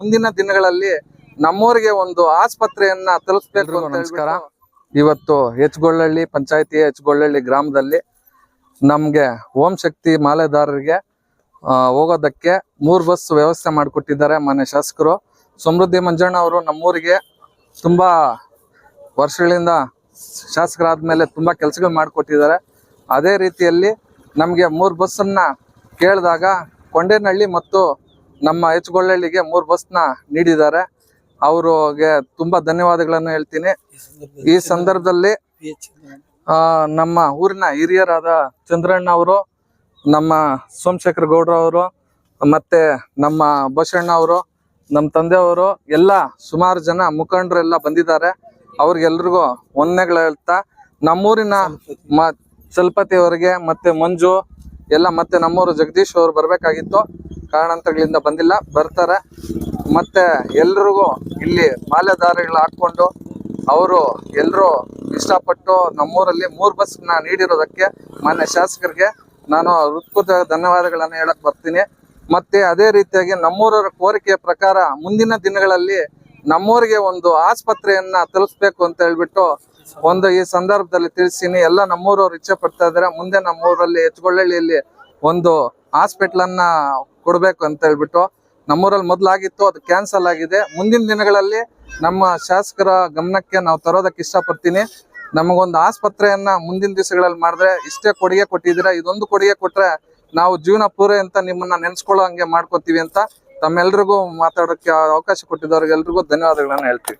ಮುಂದಿನ ದಿನಗಳಲ್ಲಿ ನಮ್ಮೂರಿಗೆ ಒಂದು ಆಸ್ಪತ್ರೆಯನ್ನ ತಲುಪಿಸ್ಬೇಕು ಅಂತ ನಮಸ್ಕಾರ. ಇವತ್ತು ಹೆಚ್ಗೊಳ್ಳಳ್ಳಿ ಪಂಚಾಯತಿ ಹೆಚ್ಗೊಳ್ಳಳ್ಳಿ ಗ್ರಾಮದಲ್ಲಿ ನಮ್ಗೆ ಓಂ ಶಕ್ತಿ ಮಾಲೆದಾರರಿಗೆ ಹೋಗೋದಕ್ಕೆ ಮೂರು ಬಸ್ ವ್ಯವಸ್ಥೆ ಮಾಡಿಕೊಟ್ಟಿದ್ದಾರೆ ಮನೆ ಶಾಸಕರು ಸಮೃದ್ಧಿ ಮಂಜಣ್ಣ ಅವರು ನಮ್ಮೂರಿಗೆ ತುಂಬಾ ವರ್ಷಗಳಿಂದ ಶಾಸಕರಾದ ಮೇಲೆ ತುಂಬಾ ಕೆಲಸಗಳು ಮಾಡಿಕೊಟ್ಟಿದ್ದಾರೆ ಅದೇ ರೀತಿಯಲ್ಲಿ ನಮಗೆ ಮೂರು ಬಸ್ಸನ್ನ ಕೇಳಿದಾಗ ಕೊಂಡೇನಹಳ್ಳಿ ಮತ್ತು ನಮ್ಮ ಹೆಚ್ಗೊಳ್ಳಳ್ಳಿಗೆ ಮೂರು ಬಸ್ನ ನೀಡಿದ್ದಾರೆ. ಅವ್ರಿಗೆ ತುಂಬಾ ಧನ್ಯವಾದಗಳನ್ನು ಹೇಳ್ತೀನಿ. ಈ ಸಂದರ್ಭದಲ್ಲಿ ನಮ್ಮ ಊರಿನ ಹಿರಿಯರಾದ ಚಂದ್ರಣ್ಣ ಅವರು, ನಮ್ಮ ಸೋಮಶೇಖರ ಗೌಡ್ರ ಅವರು, ಮತ್ತೆ ನಮ್ಮ ಬಸಣ್ಣ ಅವರು, ನಮ್ಮ ತಂದೆಯವರು ಎಲ್ಲ ಸುಮಾರು ಜನ ಮುಖಂಡರೆಲ್ಲ ಬಂದಿದ್ದಾರೆ. ಅವ್ರಿಗೆಲ್ರಿಗೂ ವಂದನೆಗಳು ಹೇಳ್ತಾ, ನಮ್ಮೂರಿನ ಮ, ಚಲಪತಿ ಅವರಿಗೆ, ಮತ್ತೆ ಮಂಜು, ಎಲ್ಲ ಮತ್ತೆ ನಮ್ಮೂರು ಜಗದೀಶ್ ಅವರು ಬರಬೇಕಾಗಿತ್ತು. ಕಾರಣಾಂತರಗಳಿಂದ ಬಂದಿಲ್ಲ. ಬರ್ತಾರೆ. ಮತ್ತೆ ಎಲ್ರಿಗೂ ಇಲ್ಲಿ ಮಾಲೆದಾರಿಗಳು ಹಾಕ್ಕೊಂಡು ಅವರು ಎಲ್ಲರೂ ಇಷ್ಟಪಟ್ಟು ನಮ್ಮೂರಲ್ಲಿ ಮೂರು ಬಸ್ನ ನೀಡಿರೋದಕ್ಕೆ ಮಾನ್ಯ ಶಾಸಕರಿಗೆ ನಾನು ಹೃತ್ಪೂರ್ವಕ ಧನ್ಯವಾದಗಳನ್ನು ಹೇಳಕ್ ಬರ್ತೀನಿ. ಮತ್ತೆ ಅದೇ ರೀತಿಯಾಗಿ ನಮ್ಮೂರರ ಕೋರಿಕೆಯ ಪ್ರಕಾರ ಮುಂದಿನ ದಿನಗಳಲ್ಲಿ ನಮ್ಮೂರಿಗೆ ಒಂದು ಆಸ್ಪತ್ರೆಯನ್ನ ತಲುಪಿಸ್ಬೇಕು ಅಂತ ಹೇಳ್ಬಿಟ್ಟು ಒಂದು ಈ ಸಂದರ್ಭದಲ್ಲಿ ತಿಳಿಸ್ತೀನಿ. ಎಲ್ಲ ನಮ್ಮೂರವ್ರು ಇಚ್ಛೆ ಪಡ್ತಾ ಇದ್ದಾರೆ. ಮುಂದೆ ನಮ್ಮೂರಲ್ಲಿ ಹೆಚ್ಗೊಳ್ಳಳ್ಳಿಯಲ್ಲಿ ಒಂದು ಹಾಸ್ಪಿಟ್ಲ್ ಅನ್ನ ಕೊಡ್ಬೇಕು ಅಂತ ಹೇಳ್ಬಿಟ್ಟು ನಮ್ಮೂರಲ್ಲಿ ಮೊದಲಾಗಿತ್ತು, ಅದು ಕ್ಯಾನ್ಸಲ್ ಆಗಿದೆ. ಮುಂದಿನ ದಿನಗಳಲ್ಲಿ ನಮ್ಮ ಶಾಸಕರ ಗಮನಕ್ಕೆ ನಾವು ತರೋದಕ್ಕೆ ಇಷ್ಟಪಡ್ತೀನಿ. ನಮಗೊಂದು ಆಸ್ಪತ್ರೆಯನ್ನ ಮುಂದಿನ ದಿವಸಗಳಲ್ಲಿ ಮಾಡಿದ್ರೆ ಇಷ್ಟೇ ಕೊಡುಗೆ ಕೊಟ್ಟಿದ್ದೀರಾ? ಇದೊಂದು ಕೊಡುಗೆ ಕೊಟ್ರೆ ನಾವು ಜೀವನ ಪೂರೆ ಅಂತ ನಿಮ್ಮನ್ನ ನೆನೆಸ್ಕೊಳ್ಳೋ ಹಂಗೆ ಮಾಡ್ಕೋತೀವಿ ಅಂತ ತಮ್ಮೆಲ್ರಿಗೂ ಮಾತಾಡೋಕೆ ಅವಕಾಶ ಕೊಟ್ಟಿದ್ದವ್ರಿಗೆಲ್ರಿಗೂ ಧನ್ಯವಾದಗಳನ್ನ ಹೇಳ್ತೀವಿ.